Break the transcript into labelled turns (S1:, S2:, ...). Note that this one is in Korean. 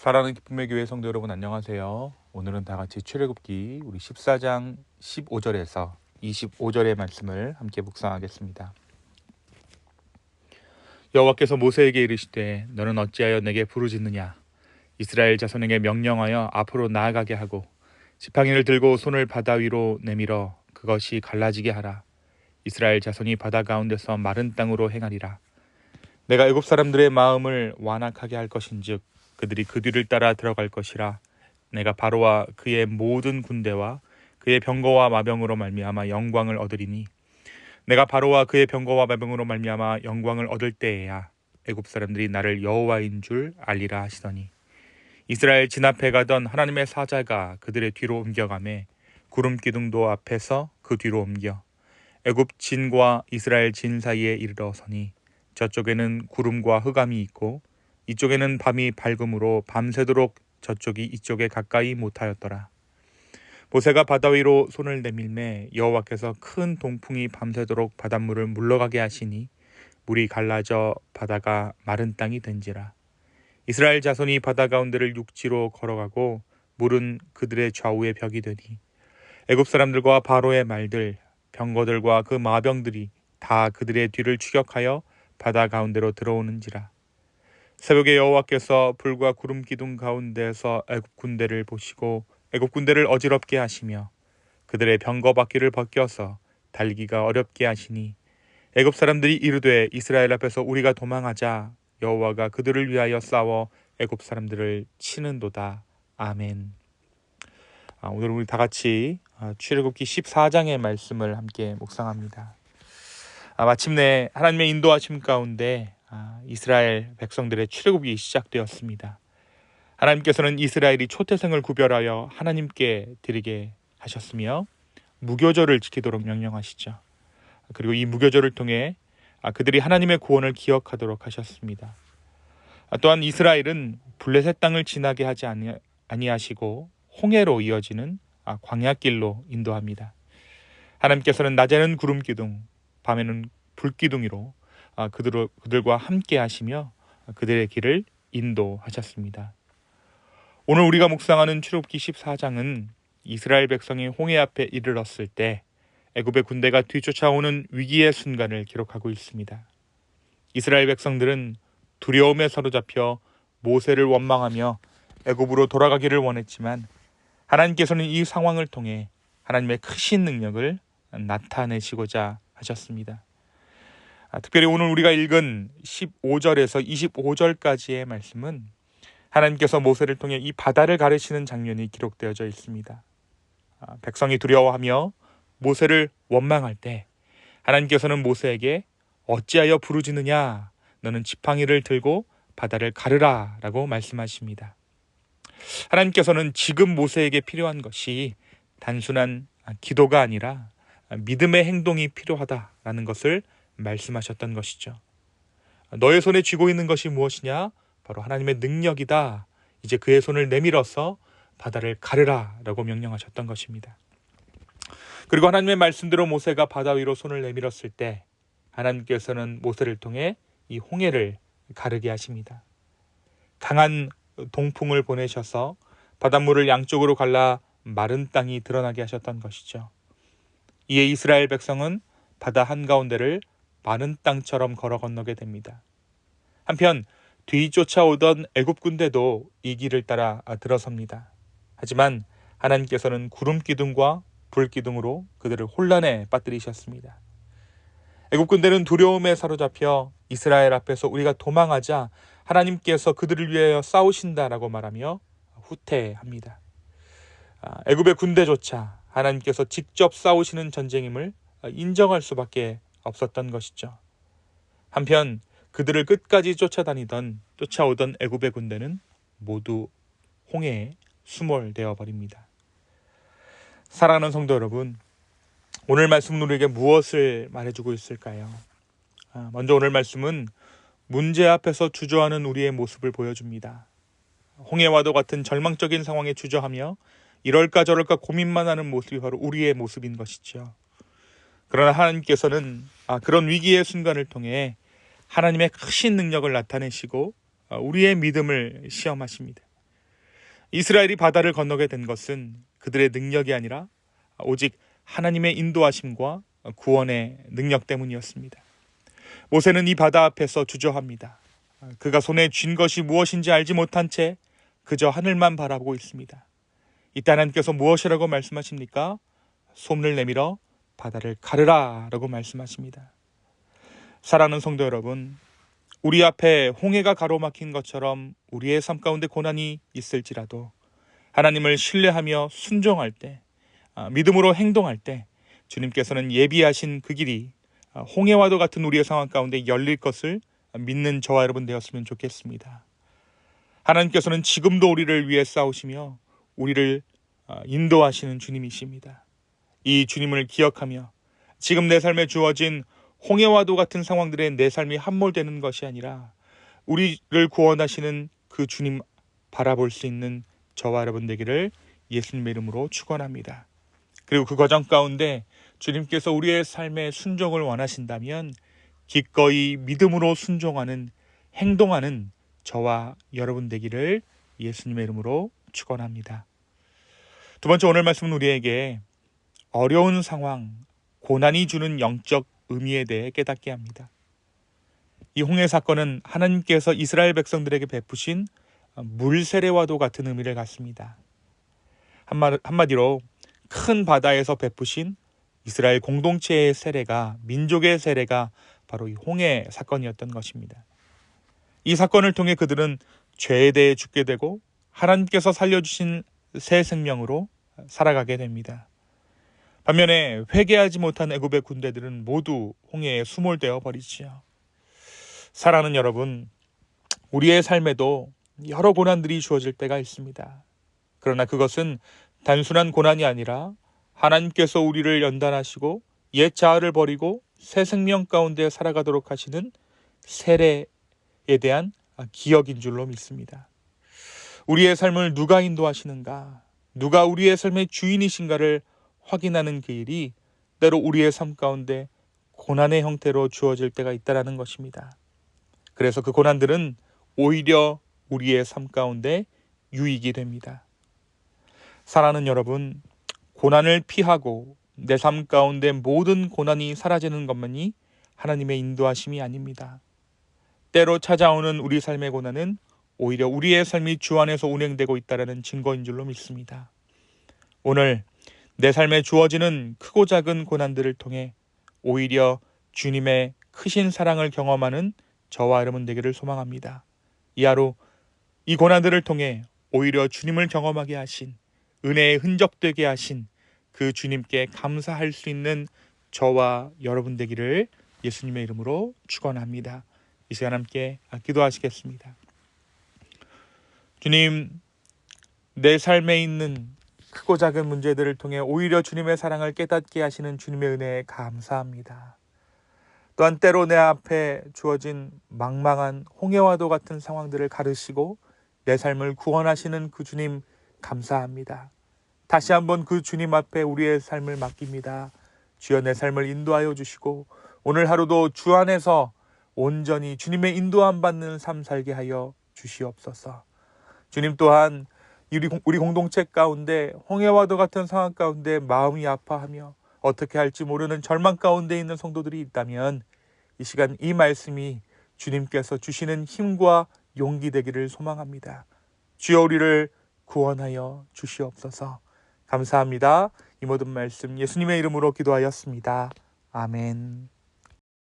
S1: 사랑하는 기쁨의 교회 성도 여러분 안녕하세요. 오늘은 다 같이 출애굽기 우리 14장 15절에서 25절의 말씀을 함께 묵상하겠습니다. 여호와께서 모세에게 이르시되 너는 어찌하여 내게 부르짖느냐 이스라엘 자손에게 명령하여 앞으로 나아가게 하고 지팡이를 들고 손을 바다 위로 내밀어 그것이 갈라지게 하라 이스라엘 자손이 바다 가운데서 마른 땅으로 행하리라 내가 애굽 사람들의 마음을 완악하게 할 것인즉 그들이 그 뒤를 따라 들어갈 것이라. 내가 바로와 그의 모든 군대와 그의 병거와 마병으로 말미암아 영광을 얻으리니. 내가 바로와 그의 병거와 마병으로 말미암아 영광을 얻을 때에야 애굽 사람들이 나를 여호와인 줄 알리라 하시더니. 이스라엘 진 앞에 가던 하나님의 사자가 그들의 뒤로 옮겨가매 구름 기둥도 앞에서 그 뒤로 옮겨 애굽 진과 이스라엘 진 사이에 이르러서니 저쪽에는 구름과 흑암이 있고 이쪽에는 밤이 밝음으로 밤새도록 저쪽이 이쪽에 가까이 못하였더라. 모세가 바다 위로 손을 내밀매 여호와께서 큰 동풍이 밤새도록 바닷물을 물러가게 하시니 물이 갈라져 바다가 마른 땅이 된지라. 이스라엘 자손이 바다 가운데를 육지로 걸어가고 물은 그들의 좌우에 벽이 되니 애굽 사람들과 바로의 말들 병거들과 그 마병들이 다 그들의 뒤를 추격하여 바다 가운데로 들어오는지라. 새벽에 여호와께서 불과 구름 기둥 가운데서 애굽 군대를 보시고 애굽 군대를 어지럽게 하시며 그들의 병거 바퀴를 벗겨서 달기가 어렵게 하시니 애굽 사람들이 이르되 이스라엘 앞에서 우리가 도망하자 여호와가 그들을 위하여 싸워 애굽 사람들을 치는도다 아멘. 아, 오늘 우리 다 같이 아, 출애굽기 14장의 말씀을 함께 묵상합니다. 아, 마침내 하나님의 인도하심 가운데 아, 이스라엘 백성들의 출애굽이 시작되었습니다. 하나님께서는 이스라엘이 초태생을 구별하여 하나님께 드리게 하셨으며 무교절을 지키도록 명령하시죠. 그리고 이 무교절을 통해 아, 그들이 하나님의 구원을 기억하도록 하셨습니다. 아, 또한 이스라엘은 블레셋 땅을 지나게 하지 아니하시고 홍해로 이어지는 광야길로 인도합니다. 하나님께서는 낮에는 구름 기둥, 밤에는 불 기둥이로 그들, 그들과 함께 하시며 그들의 길을 인도하셨습니다. 오늘 우리가 묵상하는 출애굽기 14장은 이스라엘 백성이 홍해 앞에 이르렀을 때 애굽의 군대가 뒤쫓아오는 위기의 순간을 기록하고 있습니다. 이스라엘 백성들은 두려움에 사로잡혀 모세를 원망하며 애굽으로 돌아가기를 원했지만 하나님께서는 이 상황을 통해 하나님의 크신 능력을 나타내시고자 하셨습니다. 아, 특별히 오늘 우리가 읽은 15절에서 25절까지의 말씀은 하나님께서 모세를 통해 이 바다를 가르치는 장면이 기록되어져 있습니다. 아, 백성이 두려워하며 모세를 원망할 때 하나님께서는 모세에게 어찌하여 부르짖느냐 너는 지팡이를 들고 바다를 가르라 라고 말씀하십니다. 하나님께서는 지금 모세에게 필요한 것이 단순한 기도가 아니라 믿음의 행동이 필요하다라는 것을 말씀하셨던 것이죠. 너의 손에 쥐고 있는 것이 무엇이냐? 바로 하나님의 능력이다. 이제 그의 손을 내밀어서 바다를 가르라 라고 명령하셨던 것입니다. 그리고 하나님의 말씀대로 모세가 바다 위로 손을 내밀었을 때 하나님께서는 모세를 통해 이 홍해를 가르게 하십니다. 강한 동풍을 보내셔서 바닷물을 양쪽으로 갈라 마른 땅이 드러나게 하셨던 것이죠. 이에 이스라엘 백성은 바다 한가운데를 많은 땅처럼 걸어 건너게 됩니다. 한편 뒤쫓아오던 애굽 군대도 이 길을 따라 들어섭니다. 하지만 하나님께서는 구름 기둥과 불 기둥으로 그들을 혼란에 빠뜨리셨습니다. 애굽 군대는 두려움에 사로잡혀 이스라엘 앞에서 우리가 도망하자 하나님께서 그들을 위하여 싸우신다라고 말하며 후퇴합니다. 아, 애굽의 군대조차 하나님께서 직접 싸우시는 전쟁임을 인정할 수밖에 없었던 것이죠. 한편 그들을 끝까지 쫓아다니던 쫓아오던 애굽의 군대는 모두 홍해에 수몰되어 버립니다. 사랑하는 성도 여러분, 오늘 말씀은 우리에게 무엇을 말해주고 있을까요? 아, 먼저 오늘 말씀은 문제 앞에서 주저하는 우리의 모습을 보여줍니다. 홍해와도 같은 절망적인 상황에 주저하며 이럴까 저럴까 고민만 하는 모습이 바로 우리의 모습인 것이죠. 그러나 하나님께서는 아, 그런 위기의 순간을 통해 하나님의 크신 능력을 나타내시고 아, 우리의 믿음을 시험하십니다. 이스라엘이 바다를 건너게 된 것은 그들의 능력이 아니라 오직 하나님의 인도하심과 구원의 능력 때문이었습니다. 모세는 이 바다 앞에서 주저합니다. 그가 손에 쥔 것이 무엇인지 알지 못한 채 그저 하늘만 바라보고 있습니다. 이때 하나님께서 무엇이라고 말씀하십니까? 솜을 내밀어 바다를 가르라 라고 말씀하십니다. 사랑하는 성도 여러분, 우리 앞에 홍해가 가로막힌 것처럼 우리의 삶 가운데 고난이 있을지라도 하나님을 신뢰하며 순종할 때, 아, 믿음으로 행동할 때 주님께서는 예비하신 그 길이 아, 홍해와도 같은 우리의 상황 가운데 열릴 것을 믿는 저와 여러분 되었으면 좋겠습니다. 하나님께서는 지금도 우리를 위해 싸우시며 우리를 아, 인도하시는 주님이십니다. 이 주님을 기억하며 지금 내 삶에 주어진 홍해와도 같은 상황들에 내 삶이 함몰되는 것이 아니라 우리를 구원하시는 그 주님 바라볼 수 있는 저와 여러분 되기를 예수님의 이름으로 축원합니다. 그리고 그 과정 가운데 주님께서 우리의 삶에 순종을 원하신다면 기꺼이 믿음으로 순종하는 행동하는 저와 여러분 되기를 예수님의 이름으로 축원합니다. 두 번째 오늘 말씀은 우리에게 어려운 상황, 고난이 주는 영적 의미에 대해 깨닫게 합니다. 이 홍해 사건은 하나님께서 이스라엘 백성들에게 베푸신 물 세례와도 같은 의미를 갖습니다. 한마디로 큰 바다에서 베푸신 이스라엘 공동체의 세례가 민족의 세례가 바로 이 홍해 사건이었던 것입니다. 이 사건을 통해 그들은 죄에 대해 죽게 되고 하나님께서 살려주신 새 생명으로 살아가게 됩니다. 반면에 회개하지 못한 애굽의 군대들은 모두 홍해에 수몰되어 버리지요. 사랑하는 여러분, 우리의 삶에도 여러 고난들이 주어질 때가 있습니다. 그러나 그것은 단순한 고난이 아니라 하나님께서 우리를 연단하시고 옛 자아를 버리고 새 생명 가운데 살아가도록 하시는 세례에 대한 기억인 줄로 믿습니다. 우리의 삶을 누가 인도하시는가? 누가 우리의 삶의 주인이신가를 확인하는 그 일이 때로 우리의 삶 가운데 고난의 형태로 주어질 때가 있다라는 것입니다. 그래서 그 고난들은 오히려 우리의 삶 가운데 유익이 됩니다. 사랑하는 여러분, 고난을 피하고 내 삶 가운데 모든 고난이 사라지는 것만이 하나님의 인도하심이 아닙니다. 때로 찾아오는 우리 삶의 고난은 오히려 우리의 삶이 주 안에서 운행되고 있다는 증거인 줄로 믿습니다. 오늘 내 삶에 주어지는 크고 작은 고난들을 통해 오히려 주님의 크신 사랑을 경험하는 저와 여러분 되기를 소망합니다. 이 하루 이 고난들을 통해 오히려 주님을 경험하게 하신 은혜의 흔적 되게 하신 그 주님께 감사할 수 있는 저와 여러분 되기를 예수님의 이름으로 축원합니다. 이 시간 함께 기도하시겠습니다. 주님, 내 삶에 있는 크고 작은 문제들을 통해 오히려 주님의 사랑을 깨닫게 하시는 주님의 은혜에 감사합니다. 또한 때로 내 앞에 주어진 망망한 홍해와도 같은 상황들을 가르시고 내 삶을 구원하시는 그 주님 감사합니다. 다시 한번 그 주님 앞에 우리의 삶을 맡깁니다. 주여 내 삶을 인도하여 주시고 오늘 하루도 주 안에서 온전히 주님의 인도함 받는 삶 살게 하여 주시옵소서. 주님 또한 우리 공동체 가운데 홍해와도 같은 상황 가운데 마음이 아파하며 어떻게 할지 모르는 절망 가운데 있는 성도들이 있다면 이 시간 이 말씀이 주님께서 주시는 힘과 용기 되기를 소망합니다. 주여 우리를 구원하여 주시옵소서. 감사합니다. 이 모든 말씀 예수님의 이름으로 기도하였습니다. 아멘.